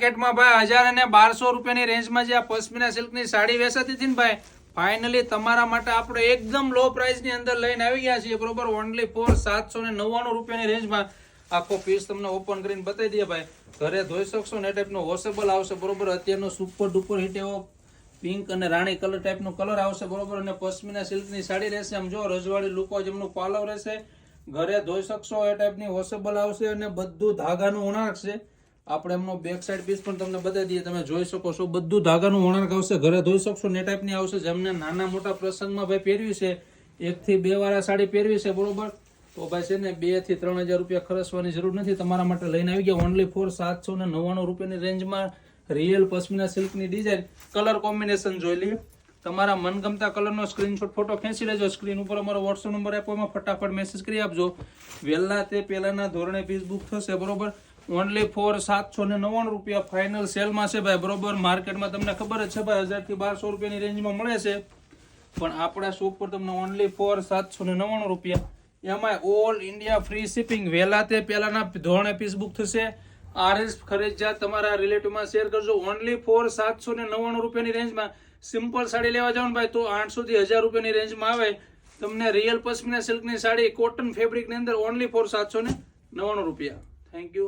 માર્કેટમાં ભાઈ હજાર અને બારસો રૂપિયાની રેન્જમાં જે આ પશ્મિના સિલ્કની સાડી વેચાતી હતી ને ભાઈ ફાઇનલી તમારા માટે આપણે એકદમ લો પ્રાઇસની અંદર લઈને આવી ગયા છીએ, બરોબર? ઓનલી ફોર સાતસો ને નવ્વાણું રૂપિયાની રેન્જમાં આખો પીસ તમને ઓપન કરીને બતાવી દઈએ ભાઈ. ઘરે ધોઈ શકશો ને એ ટાઈપનો વોશેબલ આવશે, બરોબર? અત્યારનો સુપર ડુપર હિટ એવો પિંક અને રાણી કલર ટાઈપનો કલર આવશે, બરોબર? અને પશ્મિના સિલ્કની સાડી રહેશે, આમ જો રજવાડી લુકો જેમનું પાલવ રહેશે. ઘરે ધોઈ શકશો એ ટાઈપની વોશેબલ આવશે અને બધું ધાગાનું ઉણાક છે આપણે એમનો બેક સાઈડ પીસ પણ તમને બતાવી દઈએ. તમે જોઈ શકો છો, બધું ધાગાનું વણાક આવશે. ઘરે ધોઈ શકશો ને ટાઈપની આવશે. જેમને નાના મોટા પ્રસંગમાં ભાઈ પહેરવી છે, એકથી બે વાળા સાડી પહેરવી છે, બરોબર? તો ભાઈ છે ને બેથી ત્રણ હજાર રૂપિયા ખર્ચવાની જરૂર નથી. તમારા માટે લઈને આવી ગયા. ઓનલી ફોર સાતસો ને નવ્વાણું રૂપિયાની રેન્જમાં રિયલ પશ્મિના સિલ્કની ડિઝાઇન કલર કોમ્બિનેશન જોઈ લઈએ તમારા મનગમતા કલરનો સ્ક્રીનશોટ ફોટો ખેંચી લેજો. સ્ક્રીન ઉપર અમારો વોટ્સઅપ નંબર આપો એમાં ફટાફટ મેસેજ કરી આપજો. વહેલા તે પહેલાંના ધોરણે પીસ બુક થશે, બરોબર? ઓનલી ફોર સાતસો ને નવ્વાણું રૂપિયા ફાઇનલ સેલમાં છે ભાઈ. બરોબર? માર્કેટમાં તમને ખબર જ છે ભાઈ, હજારથી બારસો રૂપિયાની રેન્જમાં મળે છે. પણ આપણા શોપ પર તમને ઓનલી ફોર સાતસો ને નવ્વાણું રૂપિયા. એમાં ઓલ ઇન્ડિયા ફ્રી શિપિંગ વહેલા તે પહેલાંના ધોરણે પીસ બુક થશે. આરએસ ખરીદજા તમારા રિલેટિવમાં શેર કરજો. ઓનલી ફોર સાતસો ને નવ્વાણું રૂપિયાની રેન્જમાં સિમ્પલ સાડી લેવા જાઓ ને ભાઈ, તો આઠસો થી હજાર રૂપિયાની રેન્જમાં આવે. તમને રિયલ પશ્મિના સિલ્કની સાડી કોટન ફેબ્રિકની અંદર ઓનલી ફોર સાતસો ને નવ્વાણું રૂપિયા. Thank you